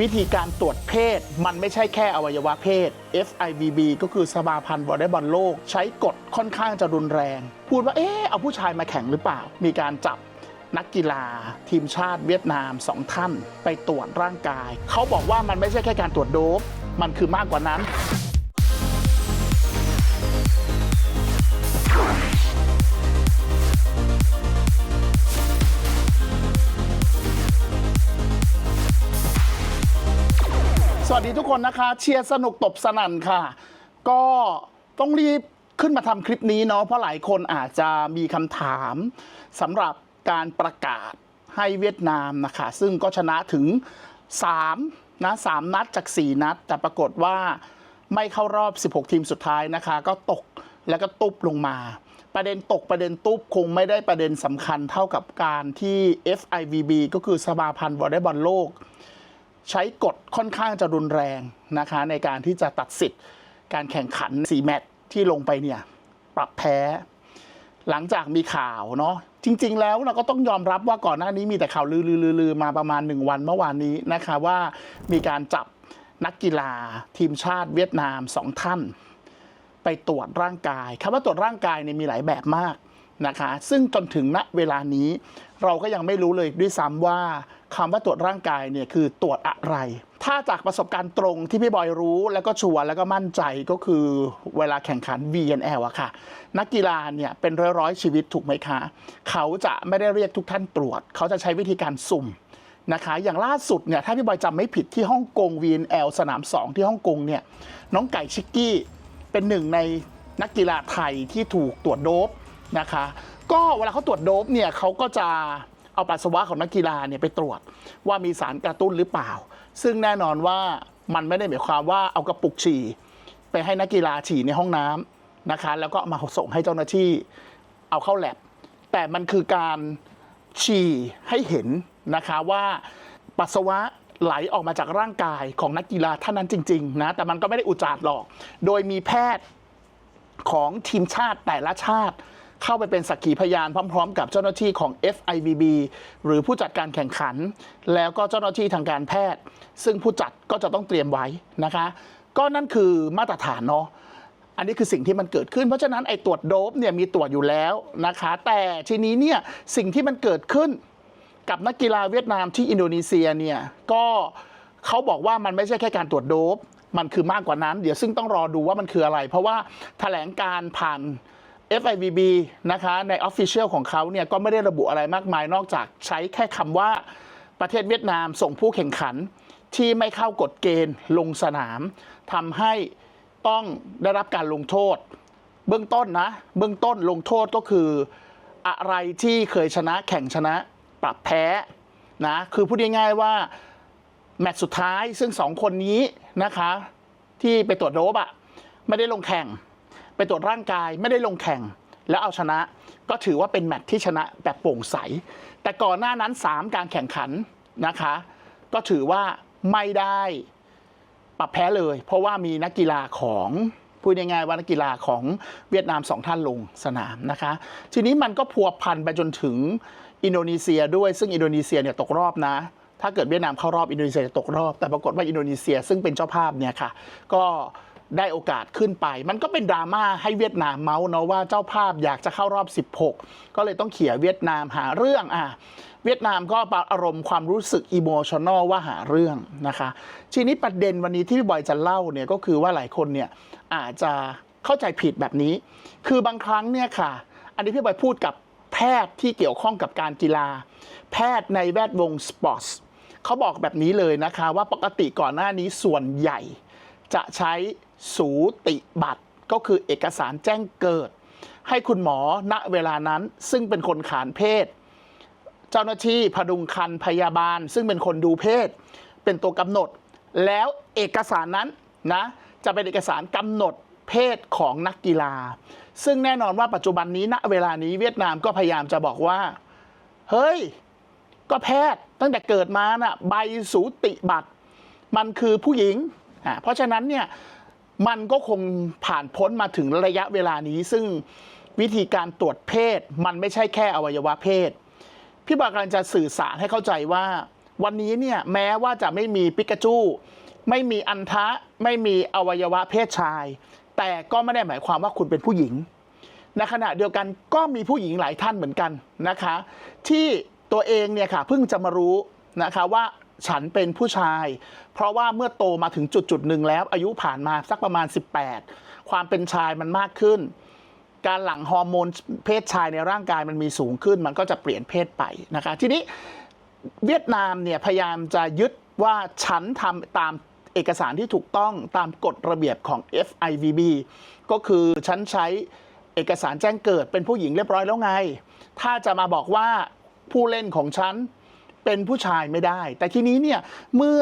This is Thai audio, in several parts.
วิธีการตรวจเพศ มันไม่ใช่แค่อวัยวะเพศ FIVB ก็คือสมาพันธ์วอลเลย์บอลโลก ใช้กฎค่อนข้างจะรุนแรง พูดว่า เอ๊ะเอาผู้ชายมาแข่งหรือเปล่า มีการจับนักกีฬา ทีมชาติเวียดนามสองท่าน ไปตรวจร่างกาย เขาบอกว่ามันไม่ใช่แค่การตรวจโดปมันคือมากกว่านั้น สวัสดีทุกคนนะคะ เชียร์สนุกตบสนั่นค่ะ ก็ต้องรีบขึ้นมาทำคลิปนี้เนาะเพราะหลายคนอาจจะมีคำถามสำหรับการประกาศให้เวียดนามนะคะ ซึ่งก็ชนะถึง3นะ3นัดจาก 4 นัด แต่ปรากฏว่าไม่เข้ารอบ 16 ทีมสุดท้ายนะคะ ก็ตกแล้วก็ตุบลงมา ประเด็นตกประเด็นตุบคงไม่ได้ประเด็นสำคัญเท่ากับการที่ FIVB ก็คือสมาพันธ์วอลเลย์บอลโลก ใช้กฎค่อนข้างจะรุนแรงนะคะในการที่จะตัดสิทธิ์การแข่งขัน 4 แมตช์ที่ลงไปเนี่ยปรับแพ้ หลังจากมีข่าวเนาะจริง ๆ แล้วเราก็ต้องยอมรับว่าก่อนหน้านี้มีแต่ข่าวลือๆๆๆมาประมาณ 1 วันเมื่อวานนี้นะคะว่ามีการจับนักกีฬาทีมชาติเวียดนามสองท่าน ไปตรวจร่างกายคำว่าตรวจร่างกายเนี่ยมีหลายแบบมากนะคะ ซึ่งจนถึงณเวลานี้เราก็ยังไม่รู้เลยด้วยซ้ำว่า คำว่าตรวจร่างกายเนี่ยคือตรวจอะไร ถ้าจากประสบการณ์ตรงที่พี่บอยรู้แล้วก็ชัวร์แล้วก็มั่นใจก็คือเวลาแข่งขัน VNL อะค่ะ นักกีฬาเนี่ยเป็นร้อยๆชีวิตถูกไหมคะ เขาจะไม่ได้เรียกทุกท่านตรวจ เขาจะใช้วิธีการสุ่มนะคะอย่างล่าสุดเนี่ยถ้าพี่บอยจำไม่ผิดที่ฮ่องกง VNL สนาม 2 ที่ฮ่องกงเนี่ยน้องไก่ชิกกี้เป็นหนึ่งในนักกีฬาไทยที่ถูกตรวจโดปนะคะ ก็เวลาเขาตรวจโดปเนี่ยเขาก็จะ เอาปัสสาวะของนักกีฬาเนี่ยไปตรวจว่ามีสารกระตุ้นหรือเปล่า ซึ่งแน่นอนว่ามันไม่ได้หมายความว่าเอากระปุกฉี่ไปให้นักกีฬาฉี่ในห้องน้ำนะคะ แล้วก็มาส่งให้เจ้าหน้าที่เอาเข้าแลบแต่มันคือการฉี่ให้เห็นนะคะว่าปัสสาวะไหลออกมาจากร่างกายของนักกีฬาท่านนั้นจริงๆนะแต่มันก็ไม่ได้อุจจาดหรอก โดยมีแพทย์ของทีมชาติแต่ละชาติ เข้าไปเป็นสักขีพยานพร้อม ๆ กับเจ้าหน้าที่ของ FIVB หรือผู้จัดการแข่งขัน แล้วก็เจ้าหน้าที่ทางการแพทย์ ซึ่งผู้จัดก็จะต้องเตรียมไว้นะคะ ก็นั่นคือมาตรฐานเนาะอันนี้คือสิ่งที่มันเกิดขึ้น เพราะฉะนั้นไอ้ตรวจโดปเนี่ยมีตรวจอยู่แล้วนะคะ แต่ทีนี้เนี่ยสิ่งที่มันเกิดขึ้นกับนักกีฬาเวียดนามที่อินโดนีเซียเนี่ยก็เขาบอกว่ามันไม่ใช่แค่การตรวจโดปมันคือมากกว่านั้น เดี๋ยวซึ่งต้องรอดูว่ามันคืออะไร เพราะว่าแถลงการผ่าน FIVB นะคะใน Official ของเขาเนี่ยก็ไม่ได้ระบุอะไรมากมายนอกจากใช้แค่คำว่าประเทศเวียดนามส่งผู้แข่งขันที่ไม่เข้ากฎเกณฑ์ลงสนามทำให้ต้องได้รับการลงโทษ เบื้องต้นนะ เบื้องต้นลงโทษก็คืออะไรที่เคยชนะแข่งชนะปรับแพ้นะคือพูดง่ายๆว่าแมตช์สุดท้ายซึ่งสองคนนี้นะคะที่ไปตรวจโดบอะไม่ได้ลงแข่ง ไปตรวจร่างกายไม่ได้ลงแข่ง แล้วเอาชนะก็ถือว่าเป็นแมตช์ที่ชนะแบบโปร่งใส แต่ก่อนหน้านั้น 3 การแข่งขันนะคะ ก็ถือว่าไม่ได้ปรับแพ้เลย เพราะว่ามีนักกีฬาของพูดง่ายๆว่านักกีฬาของเวียดนามสองท่านลงสนามนะคะ ทีนี้มันก็พัวพันไปจนถึงอินโดนีเซียด้วยซึ่งอินโดนีเซียเนี่ยตกรอบนะ ถ้าเกิดเวียดนามเข้ารอบอินโดนีเซียจะตกรอบ แต่ปรากฏว่าอินโดนีเซียซึ่งเป็นเจ้าภาพเนี่ยค่ะ ก็ ได้โอกาสขึ้นไป มันก็เป็นดราม่าให้เวียดนามเมาส์เนาะว่าเจ้าภาพอยากจะเข้ารอบ 16 ก็เลยต้องเขี่ยเวียดนามหาเรื่องอะเวียดนามก็อารมณ์ความรู้สึกอิโมชันอลว่าหาเรื่องนะคะ ทีนี้ประเด็นวันนี้ที่พี่บอยจะเล่าเนี่ยก็คือว่าหลายคนเนี่ยอาจจะเข้าใจผิดแบบนี้ คือบางครั้งเนี่ยค่ะ อันนี้พี่บอยพูดกับแพทย์ที่เกี่ยวข้องกับการกีฬา แพทย์ในแวดวงสปอร์ตเขาบอกแบบนี้เลยนะคะ ว่าปกติก่อนหน้านี้ส่วนใหญ่จะใช้ สูติบัตรก็คือเอกสารแจ้งเกิด ให้คุณหมอณเวลานั้นซึ่งเป็นคนขานเพศ เจ้าหน้าที่พดุงคันพยาบาล ซึ่งเป็นคนดูเพศ เป็นตัวกำหนด แล้วเอกสารนั้นนะจะเป็นเอกสารกำหนดเพศของนักกีฬา ซึ่งแน่นอนว่าปัจจุบันนี้ณเวลานี้เวียดนามก็พยายามจะบอกว่า เฮ้ย ก็แพทย์ตั้งแต่เกิดมาน่ะใบสูติบัตร มันคือผู้หญิงอะเพราะฉะนั้นเนี่ย มันก็คงผ่านพ้นมาถึงระยะเวลานี้ ซึ่งวิธีการตรวจเพศ มันไม่ใช่แค่อวัยวะเพศ พี่บอยกำลังจะสื่อสารให้เข้าใจว่า วันนี้เนี่ยแม้ว่าจะไม่มีปิกาจู ไม่มีอันทะ ไม่มีอวัยวะเพศชาย แต่ก็ไม่ได้หมายความว่าคุณเป็นผู้หญิงในขณะเดียวกันก็มีผู้หญิงหลายท่านเหมือนกันนะคะ ที่ตัวเองเนี่ยค่ะเพิ่งจะมารู้นะคะว่า ฉันเป็นผู้ชาย เพราะว่าเมื่อโตมาถึงจุดจุดหนึ่งแล้ว อายุผ่านมาสักประมาณ 18 ความเป็นชายมันมากขึ้น การหลั่งฮอร์โมนเพศชายในร่างกายมันมีสูงขึ้น มันก็จะเปลี่ยนเพศไปนะคะทีนี้เวียดนามเนี่ยพยายามจะยึดว่าฉันทำตามเอกสารที่ถูกต้องตามกฎระเบียบของ FIVB ก็คือฉันใช้เอกสารแจ้งเกิดเป็นผู้หญิงเรียบร้อยแล้วไง ถ้าจะมาบอกว่าผู้เล่นของฉัน เป็นผู้ชายไม่ได้ แต่ทีนี้เนี่ยเมื่อ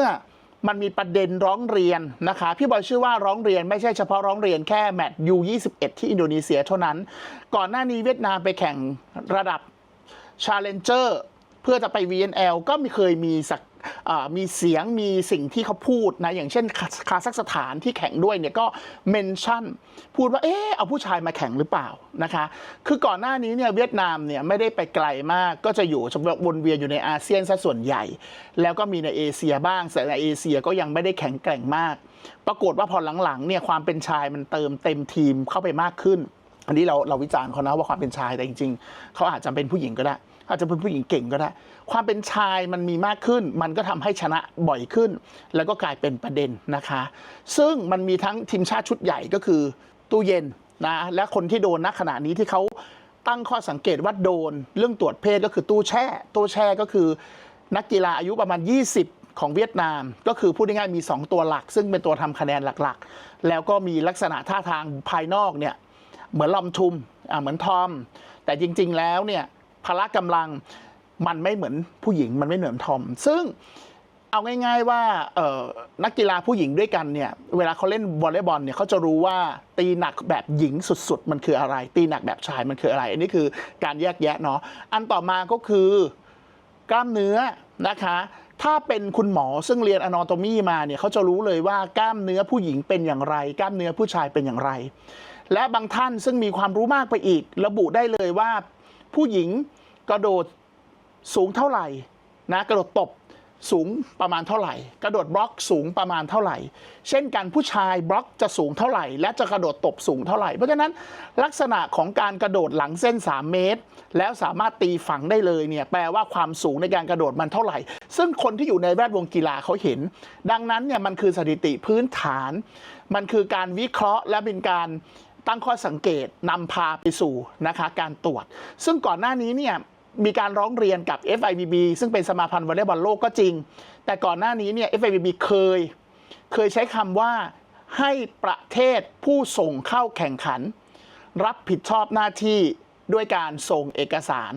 มันมีประเด็นร้องเรียนนะคะ พี่บอยเชื่อว่าร้องเรียนไม่ใช่เฉพาะร้องเรียนแค่แมตช์ยู21 ที่อินโดนีเซียเท่านั้น ก่อนหน้านี้เวียดนามไปแข่งระดับชาเลนเจอร์เพื่อจะไป VNL ก็มีเคยมีสัก มีเสียงมีสิ่งที่เขาพูดนะอย่างเช่นคาซัคสถานที่แข่งด้วยเนี่ยก็เมนชั่นพูดว่าเอ๊ะเอาผู้ชายมาแข่งหรือเปล่านะคะคือก่อนหน้านี้เนี่ยเวียดนามเนี่ยไม่ได้ไปไกลมากก็จะอยู่วนเวียนอยู่ในอาเซียนซะส่วนใหญ่ แล้วก็มีในเอเชียบ้างแต่ในเอเชียก็ยังไม่ได้แข็งแกร่งมาก ปรากฏว่าพอหลังๆเนี่ยความเป็นชายมันเติมเต็มทีมเข้าไปมากขึ้น อันนี้เราเราวิจารณ์เขานะว่าความเป็นชายแต่จริง ๆเขาอาจจะเป็นผู้หญิงก็ได้ อาจจะเป็นผู้หญิงเก่งก็ได้ ความเป็นชายมันมีมากขึ้น มันก็ทำให้ชนะบ่อยขึ้น แล้วก็กลายเป็นประเด็นนะคะ ซึ่งมันมีทั้งทีมชาติชุดใหญ่ก็คือตู้เย็นนะและคนที่โดนณขณะนี้ที่เขาตั้งข้อสังเกตว่าโดน เรื่องตรวจเพศก็คือตู้แช่ ตู้แช่ก็คือ นักกีฬาอายุประมาณ 20ของเวียดนาม ก็คือพูดง่ายๆมี 2 ตัวหลัก ซึ่งเป็นตัวทำคะแนนหลักๆ แล้วก็มีลักษณะท่าทางภายนอกเนี่ยเหมือนลอมทุมอ่าเหมือนทอม แต่จริงๆแล้วเนี่ย พละกำลังมันไม่เหมือนผู้หญิงมันไม่เหมือนทอม ซึ่งเอาง่ายๆว่านักกีฬาผู้หญิงด้วยกันเนี่ยเวลาเขาเล่นวอลเลย์บอลเนี่ยเขาจะรู้ว่าตีหนักแบบหญิงสุดๆ มันคืออะไร ตีหนักแบบชายมันคืออะไร อันนี้คือการแยกแยะเนาะอันต่อมาก็คือกล้ามเนื้อนะคะ ถ้าเป็นคุณหมอซึ่งเรียน anatomy มาเนี่ยเขาจะรู้เลยว่ากล้ามเนื้อผู้หญิงเป็นอย่างไร กล้ามเนื้อผู้ชายเป็นอย่างไร และบางท่านซึ่งมีความรู้มากไปอีก ระบุได้เลยว่า ผู้หญิงกระโดดสูงเท่าไหร่นะกระโดดตบสูงประมาณเท่าไหร่ กระโดดบล็อกสูงประมาณเท่าไหร่ เช่นกันผู้ชายบล็อกจะสูงเท่าไหร่ และจะกระโดดตบสูงเท่าไหร่ เพราะฉะนั้นลักษณะของการกระโดดหลังเส้น 3 เมตร แล้วสามารถตีฝังได้เลยเนี่ยแปลว่าความสูงในการกระโดดมันเท่าไหร่ ซึ่งคนที่อยู่ในแวดวงกีฬาเขาเห็น ดังนั้นเนี่ยมันคือสถิติพื้นฐาน มันคือการวิเคราะห์และเป็นการ ตั้งข้อสังเกตนำพาไปสู่นะคะการตรวจ ซึ่งก่อนหน้านี้เนี่ยมีการร้องเรียนกับ FIVB ซึ่งเป็นสมาพันธ์วอลเลย์บอลโลกก็จริง แต่ก่อนหน้านี้เนี่ย FIVB เคย เคยใช้คำว่าให้ประเทศผู้ส่งเข้าแข่งขัน รับผิดชอบหน้าที่ด้วยการส่งเอกสาร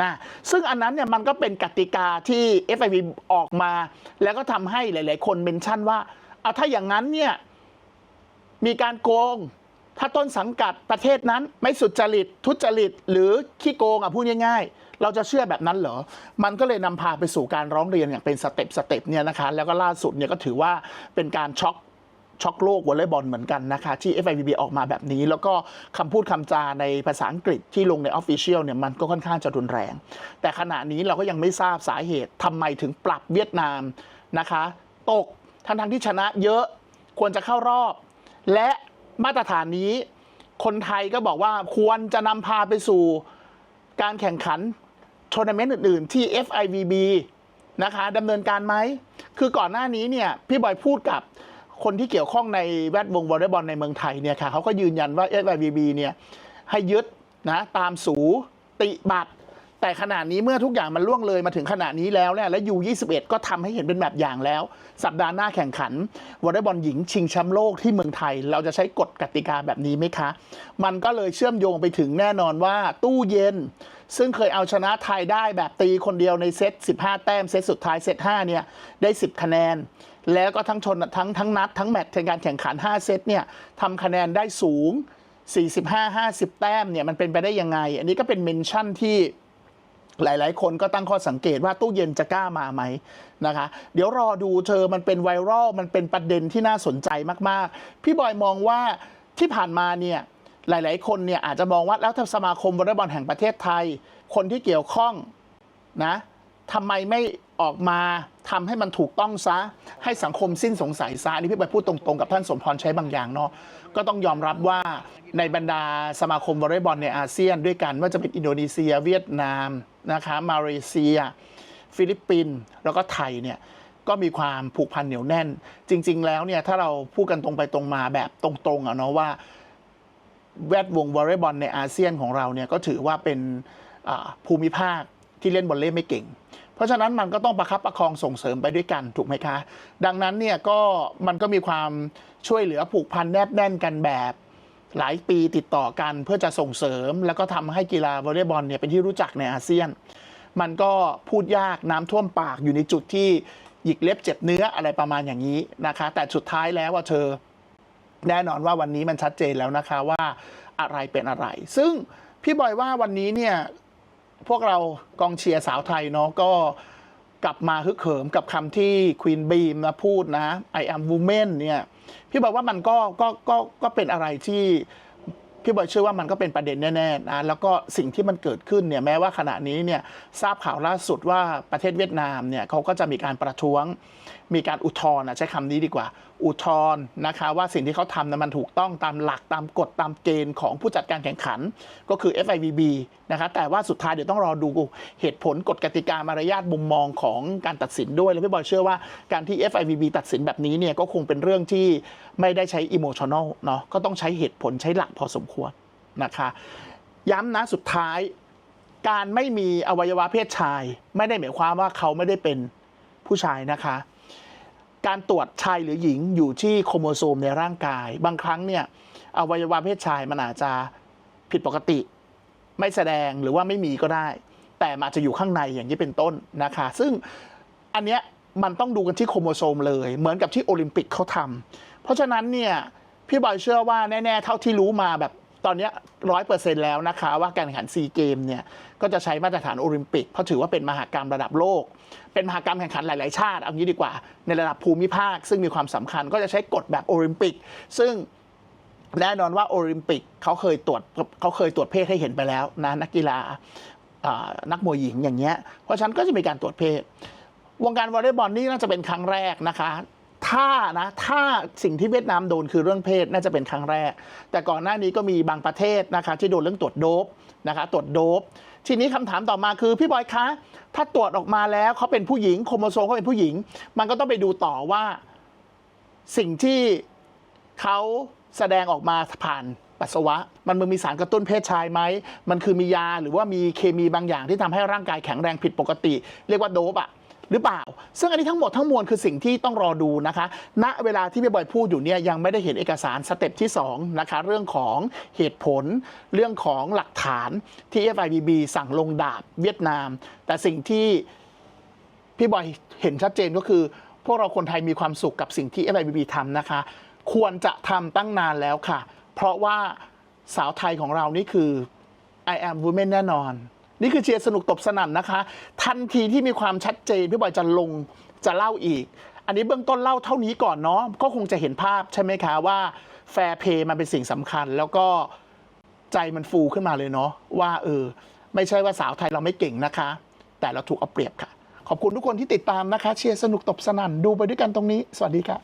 นะซึ่งอันนั้นเนี่ยมันก็เป็นกติกาที่ FIB ออกมา แล้วก็ทำให้หลาย ๆ คนเมนชั่นว่าเอาถ้าอย่างนั้นเนี่ยมีการโกง ถ้าต้นสังกัดประเทศนั้นไม่สุจริต ทุจริต หรือขี้โกงอะพูดง่ายๆ เราจะเชื่อแบบนั้นเหรอ มันก็เลยนำพาไปสู่การร้องเรียนอย่างเป็นสเต็ปสเต็ปเนี่ยนะคะ แล้วก็ล่าสุดเนี่ยก็ถือว่าเป็นการช็อกช็อกโลกวอลเลย์บอลเหมือนกันนะคะ ที่ FIVB ออกมาแบบนี้ แล้วก็คำพูดคำจาในภาษาอังกฤษที่ลงในออฟฟิเชียลเนี่ยมันก็ค่อนข้างจะรุนแรง แต่ขณะนี้เราก็ยังไม่ทราบสาเหตุทำไมถึงปรับเวียดนามนะคะ ตกทั้งทั้งที่ชนะเยอะควรจะเข้ารอบ และ มาตรฐานนี้ คนไทยก็บอกว่าควรจะนำพาไปสู่การแข่งขันทัวร์นาเมนต์อื่น ๆ ที่ FIVB นะคะดำเนินการไหม คือก่อนหน้านี้เนี่ยพี่บอยพูดกับคนที่เกี่ยวข้องในแวดวงวอลเลย์บอลในเมืองไทยเนี่ยค่ะเขาก็ยืนยันว่า FIVB เนี่ยให้ยึดนะตามสูติบัตร แต่ขณะนี้เมื่อทุกอย่างมันล่วงเลยมาถึงขณะนี้แล้วเนี่ยและยู21 ก็ทำให้เห็นเป็นแบบอย่างแล้ว สัปดาห์หน้าแข่งขันวอลเลย์บอลหญิงชิงแชมป์โลกที่เมืองไทย เราจะใช้กฎกติกาแบบนี้ไหมคะ มันก็เลยเชื่อมโยงไปถึงแน่นอนว่าตู้เย็น ซึ่งเคยเอาชนะไทยได้แบบตีคนเดียวในเซต 15 แต้มเซตสุดท้ายเซต 5 เนี่ยได้ 10 คะแนนแล้วก็ทั้งชนทั้งทั้งนัดทั้งแมตช์ในการแข่งขัน 5 เซตเนี่ยทำคะแนนได้สูง 45-50 แต้มเนี่ยมันเป็นไปได้ยังไง อันนี้ก็เป็นเมนชั่นที่ หลาย ๆ คนก็ตั้งข้อสังเกตว่าตู้เย็นจะกล้ามาไหมนะคะ เดี๋ยวรอดูเธอมันเป็นไวรัลมันเป็นประเด็นที่น่าสนใจมาก ๆ พี่บอยมองว่าที่ผ่านมาเนี่ยหลาย ๆ คนเนี่ยอาจจะมองว่าแล้วสมาคมวอลเลย์บอลแห่งประเทศไทย คนที่เกี่ยวข้องนะทำไมไม่ ออกมาทำให้มันถูกต้องซะ ให้สังคมสิ้นสงสัยซะอันนี้พี่ไปพูดตรงๆกับท่านสมพรใช้บางอย่างเนาะก็ต้องยอมรับว่าในบรรดาสมาคมวอลเลย์บอลในอาเซียนด้วยกันว่าจะเป็นอินโดนีเซีย เวียดนามนะคะมาเลเซีย ฟิลิปปินส์แล้วก็ไทยเนี่ยก็มีความผูกพันเหนียวแน่น จริง ๆ แล้วเนี่ยถ้าเราพูดกันตรงไปตรงมาแบบตรงๆอะเนาะว่าแวดวงวอลเลย์บอลในอาเซียนของเราเนี่ยก็ถือว่าเป็นภูมิภาคที่เล่นบอลเล่ไม่เก่ง เพราะฉะนั้นมันก็ต้องประคับประคองส่งเสริมไปด้วยกันถูกไหมคะ ดังนั้นเนี่ยก็มันก็มีความช่วยเหลือผูกพันแนบแน่นกันแบบ หลายปีติดต่อกันเพื่อจะส่งเสริม แล้วก็ทำให้กีฬาวอลเลย์บอลเนี่ยเป็นที่รู้จักในอาเซียน มันก็พูดยากน้ำท่วมปากอยู่ในจุดที่หยิกเล็บเจ็บเนื้ออะไรประมาณอย่างนี้นะคะ แต่สุดท้ายแล้วว่าเธอแน่นอนว่าวันนี้มันชัดเจนแล้วนะคะว่าอะไรเป็นอะไร ซึ่งพี่บอยว่าวันนี้เนี่ย พวกเรากองเชียร์สาวไทยเนาะก็กลับมาฮึกเหิมกับคำที่ควีนบีมนะพูดนะ I am woman เนี่ยพี่บอกว่ามันก็ก็ก็ก็เป็นอะไรที่พี่บอยเชื่อว่ามันก็เป็นประเด็นแน่ๆนะแล้วก็สิ่งที่มันเกิดขึ้นเนี่ยแม้ว่าขณะนี้เนี่ยทราบข่าวล่าสุดว่าประเทศเวียดนามเนี่ยเขาก็จะมีการประท้วงมีการอุทธรณ์ใช้คำนี้ดีกว่า อุทธรณ์นะคะว่าสิ่งที่เขาทำนั้นมันถูกต้องตามหลักตามกฎตามเกณฑ์ของผู้จัดการแข่งขัน ก็คือ FIVB นะคะแต่ว่าสุดท้ายเดี๋ยวต้องรอดูเหตุผลกฎกติกามารยาทมุมมองของการตัดสินด้วย แล้วพี่บอยเชื่อว่าการที่ FIVB ตัดสินแบบนี้เนี่ยก็คงเป็นเรื่องที่ไม่ได้ใช้อิโมชัน a ลเนาะก็ต้องใช้เหตุผลใช้หลักพอสมควรนะคะย้ำนะสุดท้ายการไม่มีอวัยวะเพศชาย ไม่ได้หมายความว่าเขาไม่ได้เป็นผู้ชายนะคะ การตรวจชายหรือหญิงอยู่ที่โครโมโซมในร่างกาย บางครั้งเนี่ยอวัยวะเพศชายมันอาจจะผิดปกติ ไม่แสดงหรือว่าไม่มีก็ได้ แต่มันอาจจะอยู่ข้างในอย่างนี้เป็นต้นนะคะ ซึ่งอันเนี้ยมันต้องดูกันที่โครโมโซมเลย เหมือนกับที่โอลิมปิกเขาทำเพราะฉะนั้นเนี่ยพี่บอยเชื่อว่าแน่ ๆ เท่าที่รู้มาแบบ ตอนนี้ร้อยเปอร์เซ็นต์แล้วนะคะ ว่าการแข่งขันซีเกมเนี่ยก็จะใช้มาตรฐานโอลิมปิก เพราะถือว่าเป็นมหากรรมระดับโลก เป็นมหากรรมแข่งขันหลาย ๆ ชาติเอางี้ดีกว่า ในระดับภูมิภาค ซึ่งมีความสำคัญก็จะใช้กฎแบบโอลิมปิก ซึ่งแน่นอนว่าโอลิมปิกเขาเคยตรวจเขาเคยตรวจเพศให้เห็นไปแล้วนะนักกีฬาอ่านักมวยหญิงอย่างเงี้ยเพราะฉะนั้นก็จะมีการตรวจเพศวงการวอลเลย์บอลนี่น่าจะเป็นครั้งแรกนะคะ ถ้านะถ้าสิ่งที่เวียดนามโดนคือเรื่องเพศน่าจะเป็นครั้งแรก แต่ก่อนหน้านี้ก็มีบางประเทศนะคะที่โดนเรื่องตรวจโดบนะคะตรวจโดบทีนี้คำถามต่อมาคือพี่บอยคะ ถ้าตรวจออกมาแล้วเขาเป็นผู้หญิงโครโมโซมเขาเป็นผู้หญิง มันก็ต้องไปดูต่อว่าสิ่งที่เขาแสดงออกมาผ่านปัสสาวะ มันมีสารกระตุ้นเพศชายไหม มันคือมียาหรือว่ามีเคมีบางอย่างที่ทำให้ร่างกายแข็งแรงผิดปกติ เรียกว่าโดปอะ หรือเปล่า ซึ่งอันนี้ทั้งหมดทั้งมวลคือสิ่งที่ต้องรอดูนะคะ ณเวลาที่พี่บอยพูดอยู่เนี่ยยังไม่ได้เห็นเอกสารสเต็ปที่2นะคะเรื่องของเหตุผล เรื่องของหลักฐานที่ FIBB สั่งลงดาบเวียดนาม แต่สิ่งที่พี่บอยเห็นชัดเจนก็คือ พวกเราคนไทยมีความสุขกับสิ่งที่ FIBB ทำนะคะ ควรจะทำตั้งนานแล้วค่ะ เพราะว่าสาวไทยของเรานี่คือ I am woman แน่นอน นี่คือเชียร์สนุกตบสนั่นนะคะ ทันทีที่มีความชัดเจนพี่บอยจะลงจะเล่าอีก อันนี้เบื้องต้นเล่าเท่านี้ก่อนเนาะก็คงจะเห็นภาพใช่ไหมคะว่าแฟร์เพย์มันเป็นสิ่งสำคัญ แล้วก็ใจมันฟูขึ้นมาเลยเนาะว่าเออ ไม่ใช่ว่าสาวไทยเราไม่เก่งนะคะ แต่เราถูกเอาเปรียบค่ะ ขอบคุณทุกคนที่ติดตามนะคะ เชียร์สนุกตบสนั่นดูไปด้วยกันตรงนี้ สวัสดีค่ะ